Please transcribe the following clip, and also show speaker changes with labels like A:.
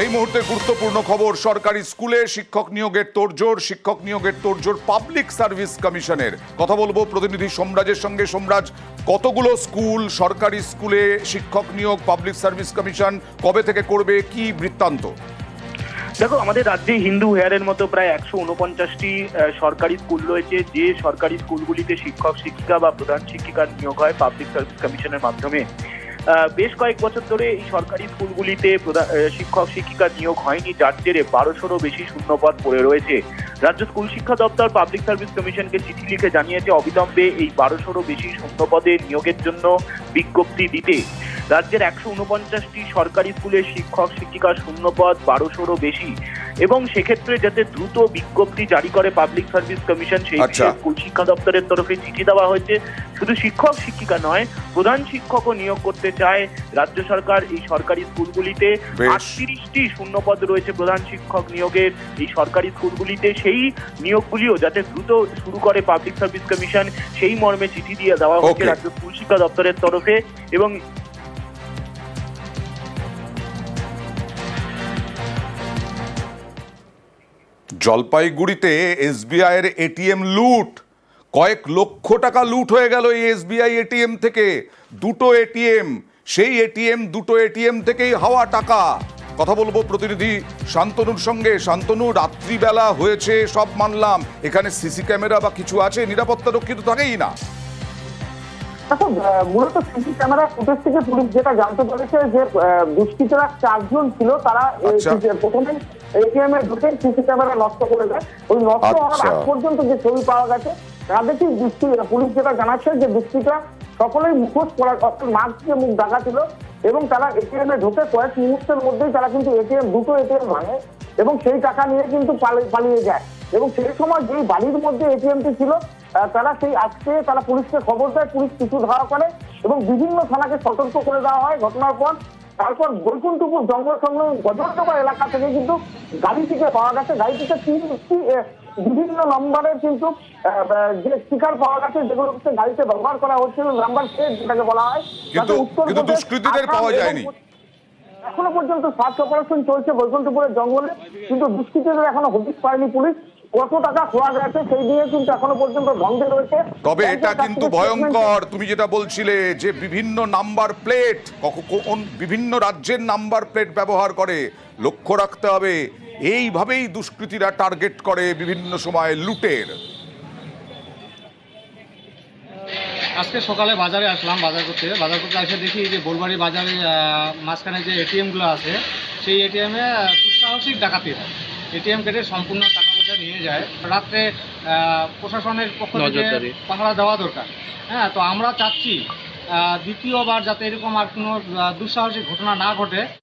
A: এই মুহূর্তে গুরুত্বপূর্ণ খবর, সরকারি স্কুলে শিক্ষক নিয়োগের তোড়জোড়, শিক্ষক নিয়োগের তোড়জোড় পাবলিক সার্ভিস কমিশনের কথা বলব প্রতিনিধি সোমরাজের সঙ্গে। সোমরাজ, কতগুলো স্কুল, সরকারি স্কুলে শিক্ষক নিয়োগ পাবলিক সার্ভিস কমিশন কবে থেকে করবে? কি বৃত্তান্ত?
B: দেখো, আমাদের রাজ্যে হিন্দু হেয়ারের মতো প্রায় একশো উনপঞ্চাশটি সরকারি স্কুল রয়েছে। যে সরকারি স্কুলগুলিতে শিক্ষক, শিক্ষিকা বা প্রধান শিক্ষিকার নিয়োগ হয় পাবলিক সার্ভিস কমিশনের মাধ্যমে। বেশ কয়েক বছর ধরে এই সরকারি স্কুলগুলিতে শিক্ষক শিক্ষিকার নিয়োগ হয়নি, যার জেরে বারোশোরও বেশি শূন্যপদ পড়ে রয়েছে। রাজ্য স্কুল শিক্ষা দপ্তর পাবলিক সার্ভিস কমিশনকে চিঠি লিখে জানিয়েছে, অবিলম্বে এই বারোশোরও বেশি শূন্যপদে নিয়োগের জন্য বিজ্ঞপ্তি দিতে। রাজ্যের একশো উনপঞ্চাশটি সরকারি স্কুলের শিক্ষক শিক্ষিকার শূন্যপদ, বারোশোরও বেশি। এবং সেক্ষেত্রে যাতে দ্রুত বিজ্ঞপ্তি জারি করে পাবলিক সার্ভিস কমিশন সেই
A: আচ্ছা।
B: বিষয়ে স্কুল শিক্ষা দপ্তরের তরফে চিঠি দেওয়া হয়েছে। শুধু শিক্ষক শিক্ষিকা নয় প্রধান শিক্ষকও নিয়োগ করতে চায় রাজ্য সরকার এই সরকারি স্কুলগুলিতে। আটত্রিশটি শূন্যপদ রয়েছে প্রধান শিক্ষক নিয়োগের। এই সরকারি স্কুলগুলিতে সেই নিয়োগগুলিও যাতে দ্রুত শুরু করে পাবলিক সার্ভিস কমিশন সেই মর্মে চিঠি দিয়ে দেওয়া হয়েছে রাজ্য স্কুল শিক্ষা দপ্তরের তরফে। এবং
A: জলপাইগুড়িতে এসবিআই এর এটিএম লুট। কয়েক লক্ষ টাকা লুট হয়ে গেল এই এসবিআই এটিএম থেকে। দুটো এটিএম, সেই এটিএম, দুটো এটিএম থেকেই হাওয়া টাকা। কথা বলব প্রতিনিধি শান্তনুর সঙ্গে। শান্তনু, রাত্রিবেলা হয়েছে, সব মানলাম। এখানে সিসি ক্যামেরা বা কিছু আছে? নিরাপত্তা রক্ষিত থাকেই না।
C: দেখো মূলত সিসি ক্যামেরা ফুটেজ থেকে পুলিশ যেটা জানতে পেরেছে যে দুষ্কৃতীরা চারজন ছিল তারা
A: আচ্ছা।
C: যে প্রথমে এটিএম এ ঢুকে সিসি ক্যামেরা নষ্ট করে দেয় ওই নষ্ট হওয়ার
A: আচ্ছা।
C: আগ পর্যন্ত যে ছবি পাওয়া গেছে তাদেরকেই দুষ্কৃ পুলিশ যেটা জানাচ্ছে যে দুষ্কৃতীরা সকলেই মুখোশ পরা অর্থাৎ মাস্ক দিয়ে মুখ ঢাকা ছিল এবং তারা এটিএম এ ঢুকে কয়েক মুহূর্তের মধ্যেই তারা কিন্তু এটিএম দুটো এটিএম ভাঙে এবং সেই টাকা নিয়ে কিন্তু পালিয়ে যায় এবং সেই সময় যেই বাড়ির মধ্যে এটিএমটি ছিল তারা সেই আজকে তারা পুলিশকে খবর দেয় পুলিশ কিছু ধরা করে এবং বিভিন্ন থানাকে সতর্ক করে দেওয়া হয় ঘটনার পর। তারপর বৈকুণ্ঠপুর জঙ্গল সংলগ্ন গজরডোবা এলাকা থেকে কিন্তু গাড়িটিকে পাওয়া গেছে। গাড়িটিতে তিনটি বিভিন্ন নম্বরের কিন্তু যে স্টিকার পাওয়া গেছে যেগুলো হচ্ছে গাড়িতে ব্যবহার করা হচ্ছিল নাম্বার প্লেট যেটাকে বলা হয়।
A: কিন্তু দুষ্কৃতীদের পাওয়া যায়নি।
C: এখনও পর্যন্ত সার্চ অপারেশন চলছে বৈকুণ্ঠপুরের জঙ্গলে কিন্তু দুষ্কৃতীদের এখনও হদিস পায়নি পুলিশ। কত টাকা খোয়া গেছে সেই নিয়ে কিন্তু এখনও পর্যন্ত বন্ধে রয়েছে।
A: তবে এটা কিন্তু ভয়ঙ্কর তুমি যেটা বলছিলে যে বিভিন্ন নাম্বার প্লেট কোন বিভিন্ন রাজ্যের নাম্বার প্লেট ব্যবহার করে লক্ষ্য রাখতে হবে এইভাবেই দুষ্কৃতীরা টার্গেট করে বিভিন্ন সময় লুটের।
D: আজকে সকালে বাজারে আসলাম বাজার করতে। বাজার করতে এসে দেখি যে বোলবাড়ি বাজারে আহ, মাঝখানে যে এটিএমগুলো আছে সেই এটিএমে দুঃসাহসিক ডাকাতি হয় এটিএম কেটে সম্পূর্ণ টাকা নিয়ে যায় রাত্রে আহ, প্রশাসনের পক্ষ থেকে পাহারা দেওয়া দরকার। হ্যাঁ তো আমরা চাচ্ছি আহ, দ্বিতীয়বার যাতে এরকম আর কোনো দুঃসাহসিক ঘটনা না ঘটে।